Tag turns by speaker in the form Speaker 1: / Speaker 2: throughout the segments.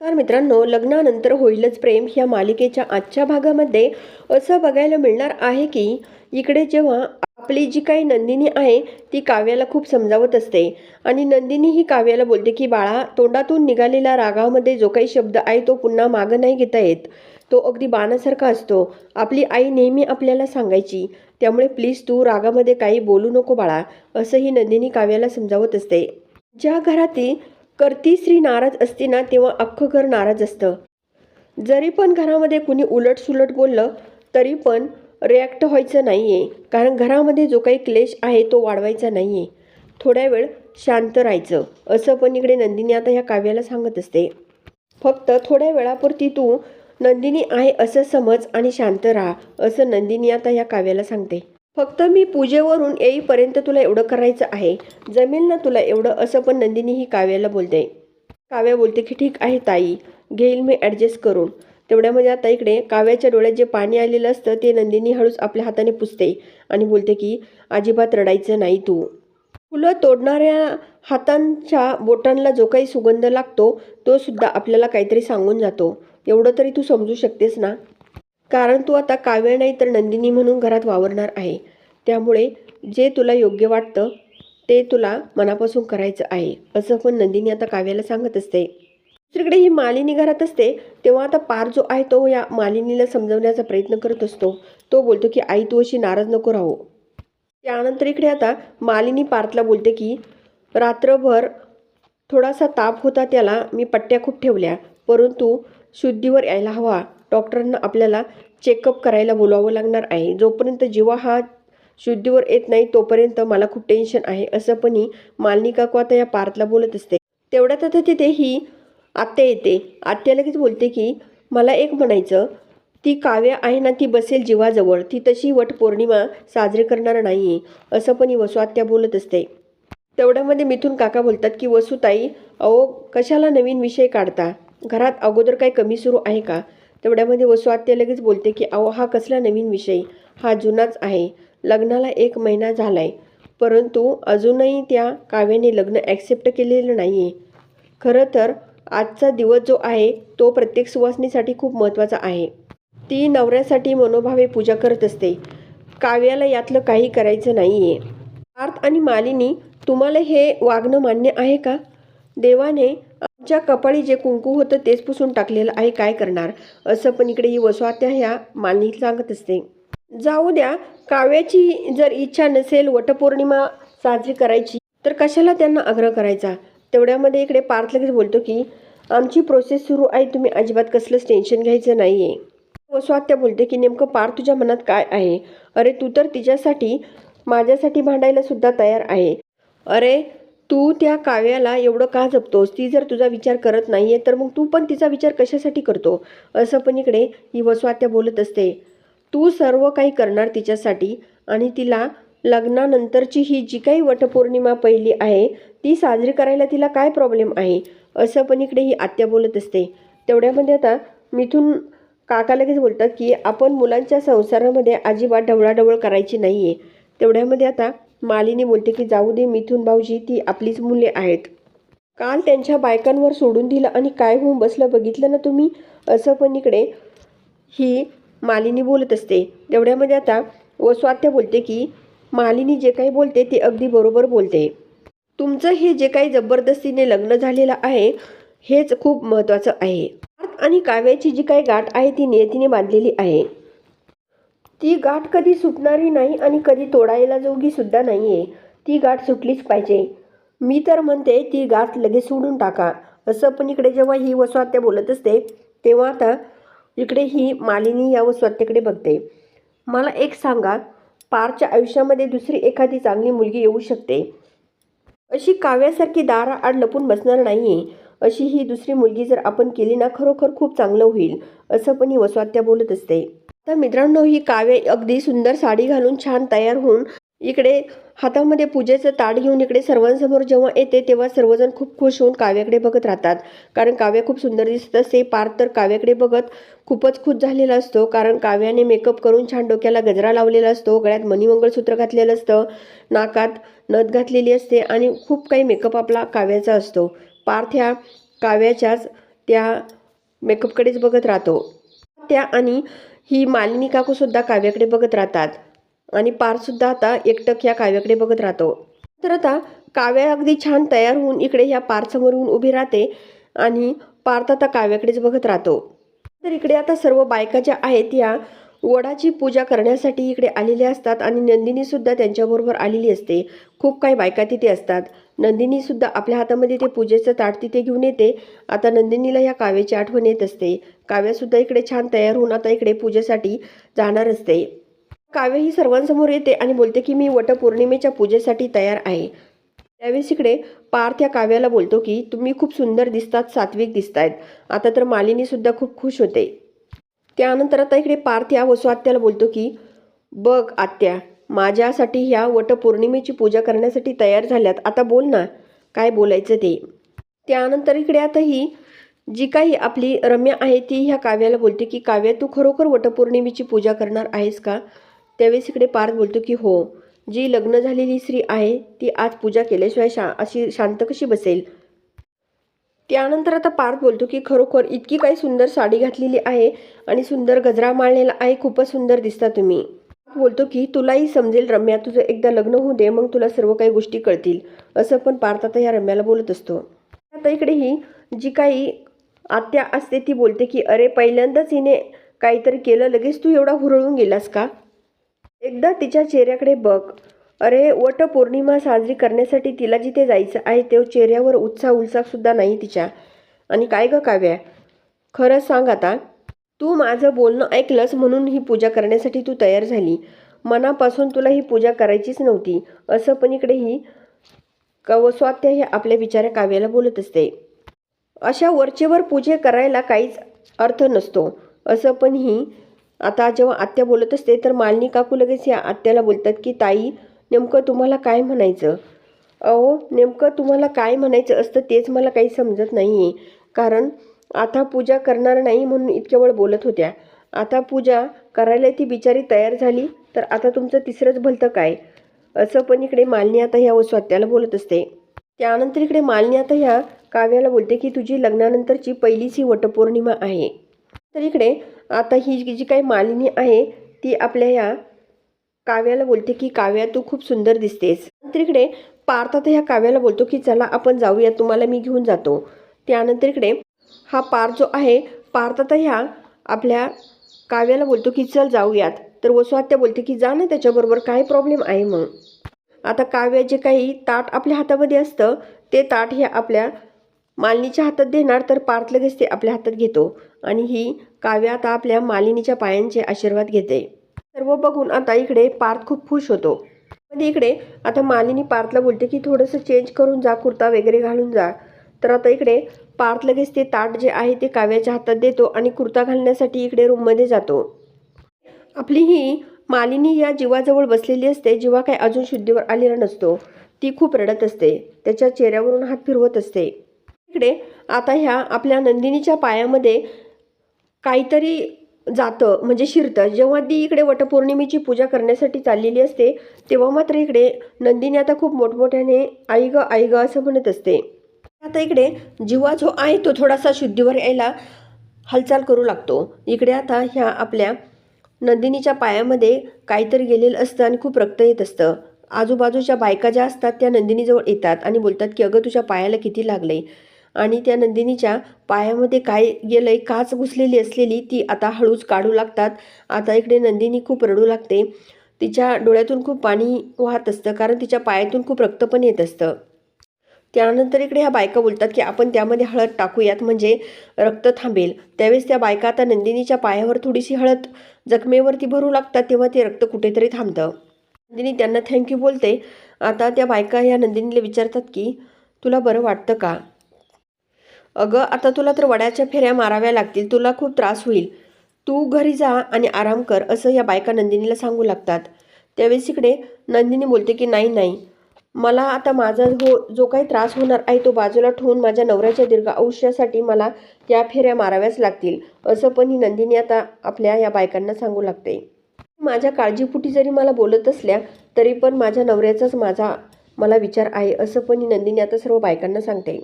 Speaker 1: नमस्कार मित्रांनो लग्नानंतर होईलच प्रेम ह्या मालिकेच्या आजच्या भागामध्ये असं बघायला मिळणार आहे की इकडे जेव्हा आपली जी काही नंदिनी आहे ती काव्याला खूप समजावत असते. आणि नंदिनी ही काव्याला बोलते की बाळा तोंडातून निघालेल्या रागामध्ये जो काही शब्द आहे तो पुन्हा मागं नाही घेता येत. तो अगदी बाणासारखा असतो. आपली आई नेहमी आपल्याला सांगायची. त्यामुळे प्लीज तू रागामध्ये काही बोलू नको बाळा असंही नंदिनी काव्याला समजावत असते. ज्या घरातील करती स्त्री नाराज असते ना तेव्हा अख्खं घर नाराज असतं. जरी पण घरामध्ये कुणी उलट सुलट बोललं तरी पण रिॲक्ट व्हायचं नाही आहे कारण घरामध्ये जो काही क्लेश आहे तो वाढवायचा नाही आहे थोड्या वेळ शांत राहायचं. असं पण इकडे नंदिनी आता ह्या काव्याला सांगत असते. फक्त थोड्या वेळापुरती तू नंदिनी आहे असं समज आणि शांत राहा असं नंदिनी आता ह्या काव्याला सांगते. फक्त मी पूजेवरून येईपर्यंत तुला एवढं करायचं आहे. जमेल ना तुला एवढं? असं पण नंदिनी ही काव्याला बोलते. काव्या बोलते की ठीक आहे ताई. घेईल मी ॲडजस्ट करून. तेवढ्यामध्ये म्हणजे आता इकडे काव्याच्या डोळ्यात जे पाणी आलेलं असतं ते नंदिनी हळूच आपल्या हाताने पुसते आणि बोलते की अजिबात रडायचं नाही तू. फुलं तोडणाऱ्या हातांच्या बोटांना जो काही सुगंध लागतो तो सुद्धा आपल्याला काहीतरी सांगून जातो. एवढं तरी तू समजू शकतेस ना? कारण तू आता काव्य नाही तर नंदिनी म्हणून घरात वावरणार आहे. त्यामुळे जे तुला योग्य वाटतं ते तुला मनापासून करायचं आहे. असं पण नंदिनी आता काव्याला सांगत असते. दुसरीकडे ही मालिनी घरात असते तेव्हा आता पार जो आहे तो या मालिनीला समजवण्याचा प्रयत्न करत असतो. तो बोलतो की आई तू अशी नाराज नको राहू. त्यानंतर इकडे आता मालिनी पार्थला बोलते की रात्रभर थोडासा ताप होता त्याला मी पट्ट्या खूप ठेवल्या परंतु शुद्धीवर यायला हवा. डॉक्टरांना आपल्याला चेकअप करायला बोलावं लागणार आहे. जोपर्यंत जीवा हा शुद्धीवर येत नाही तोपर्यंत मला खूप टेन्शन आहे असं पण ही मालिनी काकू आता या पार्थला बोलत असते. तेवढ्यात आता तिथे ही आत्या येते. आत्या लगेच बोलते की मला एक म्हणायचं ती काव्य आहे ना ती बसेल जीवाजवळ. ती तशी वट पौर्णिमा साजरी करणार नाही आहे असं पण ही वसू आत्या बोलत असते. तेवढ्यामध्ये मिथून काका बोलतात की वसुताई अहो कशाला नवीन विषय काढता? घरात अगोदर काही कमी सुरू आहे का? तेवढ्यामध्ये वसू आत्या लगेच बोलते की अहो हा कसला नवीन विषय? हा जुनाच आहे. लग्नाला एक महिना झाला आहे परंतु अजूनही त्या काव्याने लग्न ॲक्सेप्ट केलेलं नाही आहे खरं तर आजचा दिवस जो आहे तो प्रत्येक सुवासनीसाठी खूप महत्त्वाचा आहे. ती नवऱ्यासाठी मनोभावे पूजा करत असते. काव्याला यातलं काही करायचं नाही आहे पार्थ आणि मालिनी तुम्हाला हे वागणं मान्य आहे का? देवाने आमच्या कपाळी जे कुंकू होतं तेच पुसून टाकलेलं आहे काय करणार? असं पण इकडे ही वसवात्या ह्या मालिनी सांगत असते. जाऊ द्या काव्याची जर इच्छा नसेल वटपौर्णिमा साजरी करायची तर कशाला त्यांना आग्रह करायचा? तेवढ्यामध्ये इकडे पार्थ लगेच बोलतो की आमची प्रोसेस सुरू आहे तुम्ही अजिबात कसलंच टेन्शन घ्यायचं नाही आहे वसवात्या बोलते की नेमकं पार तुझ्या मनात काय आहे? अरे तू तर तिच्यासाठी माझ्यासाठी भांडायला सुद्धा तयार आहे. अरे तू त्या काव्याला एवढं का जपतोस? ती जर तुझा विचार करत नाही आहे तर मग तू पण तिचा विचार कशासाठी करतो? असं पण इकडे ही वसवात्या बोलत असते. तू सर्व काही करणार तिच्यासाठी आणि तिला लग्नानंतरची ही जी काही वटपौर्णिमा पहिली आहे ती साजरी करायला तिला काय प्रॉब्लेम आहे? असं पण इकडे ही आत्या बोलत असते. तेवढ्यामध्ये आता मिथून काका लगेच बोलतात की आपण मुलांच्या संसारामध्ये अजिबात ढवळाढवळ करायची नाही आहे तेवढ्यामध्ये आता मालिनी बोलते की जाऊ दे मिथून भाऊजी ती आपलीच मुले आहेत. काल त्यांच्या बायकांवर सोडून दिलं आणि काय होऊन बसलं बघितलं ना तुम्ही? असं पण इकडे ही मालिनी बोलत असते. तेवढ्यामध्ये आता वस्वात्या बोलते की मालिनी जे काही बोलते ते अगदी बरोबर बोलते. तुमचं हे जे काही जबरदस्तीने लग्न झालेलं आहे हेच खूप महत्त्वाचं आहे. आणि काव्याची जी काही गाठ आहे ती नियतीने बांधलेली आहे. ती गाठ कधी सुटणारी नाही आणि कधी तोडायला जोगी सुद्धा नाही आहे ती गाठ सुटलीच पाहिजे. मी तर म्हणते ती गाठ लगेच सोडून टाका. असं पण इकडे जेव्हा ही वस्वात्या बोलत असते तेव्हा आता इकडे ही मालिनी या वस्वात्याकडे बघते. मला एक सांगा पारच्या आयुष्यामध्ये दुसरी एखादी चांगली मुलगी येऊ शकते? अशी काव्यासारखी दाराआड लपून बसणार नाही आहे अशी ही दुसरी मुलगी जर आपण केली ना खरोखर खूप चांगलं होईल असं पण ही वस्वात्या बोलत असते. तर मित्रांनो ही काव्य अगदी सुंदर साडी घालून छान तयार होऊन इकडे हातामध्ये पूजेचं ताट घेऊन इकडे सर्वांसमोर जेव्हा येते तेव्हा सर्वजण खूप खुश होऊन काव्याकडे बघत राहतात. कारण काव्य खूप सुंदर दिसत असते. पार तर काव्याकडे बघत खूपच खुश झालेला असतो. कारण काव्याने मेकअप करून छान डोक्याला गजरा लावलेला असतो. गळ्यात मणिमंगळसूत्र घातलेलं असतं. नाकात नथ घातलेली असते आणि खूप काही मेकअप आपला काव्याचा असतो. पार्थ ह्या काव्याच्याच त्या मेकअपकडेच बघत राहतो. त्या आणि ही मालिनी काकूसुद्धा काव्याकडे बघत राहतात. आणि पारसुद्धा आता एकटक ह्या काव्याकडे बघत राहतो. तर आता काव्या अगदी छान तयार होऊन इकडे ह्या पारसमोर होऊन उभी राहते आणि पार्थ आता काव्याकडेच बघत राहतो. तर इकडे आता सर्व बायका ज्या आहेत या वडाची पूजा करण्यासाठी इकडे आलेले असतात आणि नंदिनीसुद्धा त्यांच्याबरोबर आलेली असते. खूप काही बायका तिथे असतात. नंदिनीसुद्धा आपल्या हातामध्ये ते पूजेचं ताट तिथे घेऊन येते. आता नंदिनीला या काव्याची आठवण येत असते. काव्यासुद्धा इकडे छान तयार होऊन आता इकडे पूजेसाठी जाणार असते. काव्य ही सर्वांसमोर येते आणि बोलते की मी वटपौर्णिमेच्या पूजेसाठी तयार आहे. त्यावेळेस इकडे पार्थ या काव्याला बोलतो की तुम्ही खूप सुंदर दिसतात सात्विक दिसतायत. आता तर मालिनीसुद्धा खूप खुश होते. त्यानंतर आता इकडे पार्थ या वसू आत्याला बोलतो की बघ आत्या माझ्यासाठी ह्या वटपौर्णिमेची पूजा करण्यासाठी तयार झाल्यात. आता बोल ना काय बोलायचं ते? त्यानंतर इकडे आता ही जी काही आपली रम्या आहे ती ह्या काव्याला बोलते की काव्या तू खरोखर वटपौर्णिमेची पूजा करणार आहेस का? त्यावेळेस इकडे पार्थ बोलतो की हो. जी लग्न झालेली स्त्री आहे ती आज पूजा केल्याशिवाय शा अशी शांत कशी बसेल? त्यानंतर आता पार्थ बोलतो की खरोखर इतकी काही सुंदर साडी घातलेली आहे आणि सुंदर गजरा माळलेला आहे खूपच सुंदर दिसता तुम्ही. बोलतो की तुलाही समजेल रम्या तुझं एकदा लग्न होऊ दे मग तुला सर्व काही गोष्टी कळतील. असं पण पार्थ आता ह्या रम्याला बोलत असतो. आता इकडे ही जी काही आत्या असते ती बोलते की अरे पहिल्यांदाच हिने काहीतरी केलं लगेच तू एवढा हुरळून गेलास का? एकदा तिच्या चेहऱ्याकडे बघ. अरे वट पौर्णिमा साजरी करण्यासाठी तिला जिथे जायचं आहे ते चेहऱ्यावर उत्साह उल्साहसुद्धा नाही तिच्या. आणि काय ग काव्या? खरंच सांग आता. तू माझं बोलणं ऐकलंस म्हणून ही पूजा करण्यासाठी तू तयार झाली. मनापासून तुला ही पूजा करायचीच नव्हती. असं पण इकडे ही कवस्वात्य हे आपल्या विचार काव्याला बोलत असते. अशा वरचेवर पूजे करायला काहीच अर्थ नसतो. असं पण ही आता जेव्हा आत्या बोलत असते तर मालिनी काकू लगेच या आत्याला बोलतात की ताई नेमकं तुम्हाला काय म्हणायचं? अहो नेमकं तुम्हाला काय म्हणायचं असतं तेच मला काही समजत नाही आहे कारण आता पूजा करणार नाही म्हणून इतक्या वेळ बोलत होत्या. आता पूजा करायला ती बिचारी तयार झाली तर आता तुमचं तिसरंच भलतं काय? असं पण इकडे मालिनी आता ह्या स्वात्याला बोलत असते. त्यानंतर इकडे मालिनी आता ह्या काव्याला बोलते की तुझी लग्नानंतरची पहिलीच ही वटपौर्णिमा आहे. तर इकडे आता ही जी काही मालिनी आहे ती आपल्या या काव्याला बोलते की काव्या तू खूप सुंदर दिसतेस. नंतर इकडे पार्थ आता ह्या काव्याला बोलतो की चला आपण जाऊया तुम्हाला मी घेऊन जातो. त्यानंतर इकडे हा पार्थ जो आहे पार्थ आता ह्या आपल्या काव्याला बोलतो की चल जाऊयात. तर वसुहत्या बोलते की जा ना त्याच्याबरोबर काय प्रॉब्लेम आहे मग. आता काव्या जे काही ताट आपल्या हातामध्ये असतं ते ताट हे आपल्या मालिनीच्या हातात देणार तर पार्थ लगेच ते आपल्या हातात घेतो. आणि ही काव्य आता आपल्या मालिनीच्या पायांचे आशीर्वाद घेते. सर्व बघून आता इकडे पार्थ खूप खुश होतो. म्हणजे इकडे आता मालिनी पार्थला बोलते की थोडंसं चेंज करून जा कुर्ता वगैरे घालून जा. तर आता इकडे पार्थ लगेच ते ताट जे आहे ते काव्याच्या हातात देतो आणि कुर्ता घालण्यासाठी इकडे रूममध्ये जातो. आपली ही मालिनी या जीवाजवळ बसलेली असते जीवा काही अजून शुद्धीवर आलेला नसतो. ती खूप रडत असते त्याच्या चेहऱ्यावरून हात फिरवत असते. इकडे आता ह्या आपल्या नंदिनीच्या पायामध्ये काहीतरी जातं. म्हणजे शिरतं. जेव्हा ती इकडे वटपौर्णिमेची पूजा करण्यासाठी चाललेली असते तेव्हा मात्र इकडे नंदिनी आता खूप मोठमोठ्याने आई ग आई ग असं म्हणत असते. आता इकडे जीवा जो आहे तो थोडासा शुद्धीवर यायला हालचाल करू लागतो. इकडे आता ह्या आपल्या नंदिनीच्या पायामध्ये काहीतरी गेलेलं असतं आणि खूप रक्त येत असतं. आजूबाजूच्या बायका ज्या असतात त्या नंदिनीजवळ येतात आणि बोलतात की अगं तुझ्या पायाला किती लागलंय? आणि त्या नंदिनीच्या पायामध्ये काय गेलंय काच घुसलेली असलेली ती आता हळूच काढू लागतात. आता इकडे नंदिनी खूप रडू लागते. तिच्या डोळ्यातून खूप पाणी वाहत असतं कारण तिच्या पायातून खूप रक्त पण येत असतं. त्यानंतर इकडे ह्या बायका बोलतात की आपण त्यामध्ये हळद टाकूयात म्हणजे रक्त थांबेल. त्यावेळेस त्या बायका आता नंदिनीच्या पायावर थोडीशी हळद जखमेवरती भरू लागतात तेव्हा ते रक्त कुठेतरी थांबतं. नंदिनी त्यांना थँक्यू बोलते. आता त्या बायका ह्या नंदिनीला विचारतात की तुला बरं वाटतं का? अगं आता तुला तर वड्याच्या फेऱ्या माराव्या लागतील. तुला खूप त्रास होईल. तू घरी जा आणि आराम कर असं या बायका नंदिनीला सांगू लागतात. त्यावेळेस इकडे नंदिनी बोलते की नाही नाही. मला आता माझा हो जो काही त्रास होणार आहे तो बाजूला ठेवून माझ्या नवऱ्याच्या दीर्घ आयुष्यासाठी मला या फेऱ्या माराव्याच लागतील. असं पण ही नंदिनी आता आपल्या या बायकांना सांगू लागते. माझ्या काळजीपुटी जरी मला बोलत असल्या तरी पण माझ्या नवऱ्याचाच माझा मला विचार आहे असं पण ही नंदिनी आता सर्व बायकांना सांगते.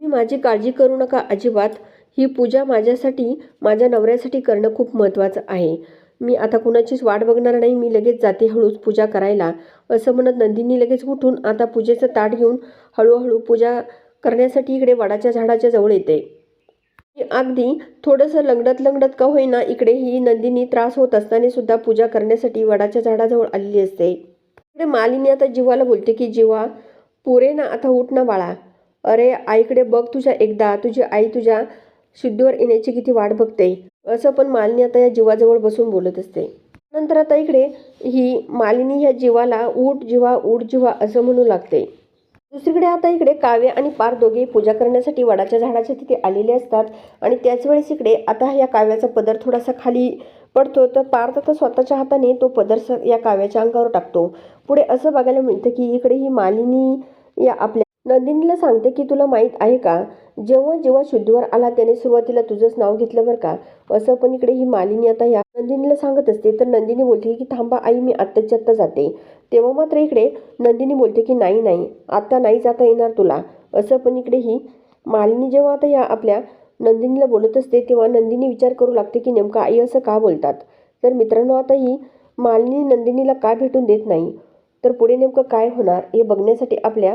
Speaker 1: मी माझी काळजी करू नका अजिबात. ही पूजा माझ्यासाठी माझ्या नवऱ्यासाठी करणं खूप महत्त्वाचं आहे. मी आता कुणाचीच वाट बघणार नाही मी लगेच जाते हळूच पूजा करायला. असं म्हणत नंदिनी लगेच उठून आता पूजेचं ताट घेऊन हळूहळू पूजा करण्यासाठी इकडे वडाच्या झाडाच्या जवळ येते. अगदी थोडंसं लंगडत लंगडत का होईना इकडे ही नंदिनी त्रास होत असताना सुद्धा पूजा करण्यासाठी वडाच्या झाडाजवळ आलेली असते. इकडे मालिनी आता जीवाला बोलते की जीवा पुरे ना आता उठ ना बाळा. अरे आईकडे बघ तुझ्या एकदा तुझी आई तुझ्या शुद्धीवर येण्याची किती वाट बघते. असं पण मालिनी आता या जीवाजवळ बसून बोलत असते. नंतर आता इकडे ही मालिनी ह्या जीवाला उठ जीवा उठ जीवा असं म्हणू लागते. दुसरीकडे आता इकडे काव्य आणि पार दोघे पूजा करण्यासाठी वडाच्या झाडाच्या तिथे आलेले असतात आणि त्याच वेळेस इकडे आता या काव्याचा पदर थोडासा खाली पडतो तर पार्थ तर स्वतःच्या हाताने तो पदर या काव्याच्या अंगावर टाकतो. पुढे असं बघायला मिळतं की इकडे ही मालिनी या आपल्या नंदिनीला सांगते की तुला माहीत आहे का? जेव्हा जेव्हा शुद्धीवर आला त्याने सुरुवातीला तुझंच नाव घेतलं बरं का? असं पण इकडे ही मालिनी आता या नंदिनीला सांगत असते. तर नंदिनी बोलते की थांबा आई मी आत्ताच्या आत्ता जाते. तेव्हा मात्र इकडे नंदिनी बोलते की नाही नाही आत्ता नाही जाता येणार तुला. असं पण इकडे ही मालिनी जेव्हा आता या आपल्या नंदिनीला बोलत असते तेव्हा नंदिनी विचार करू लागते की नेमकं आई असं का बोलतात? तर मित्रांनो आता ही मालिनी नंदिनीला का भेटून देत नाही? तर पुढे नेमकं काय होणार हे बघण्यासाठी आपल्या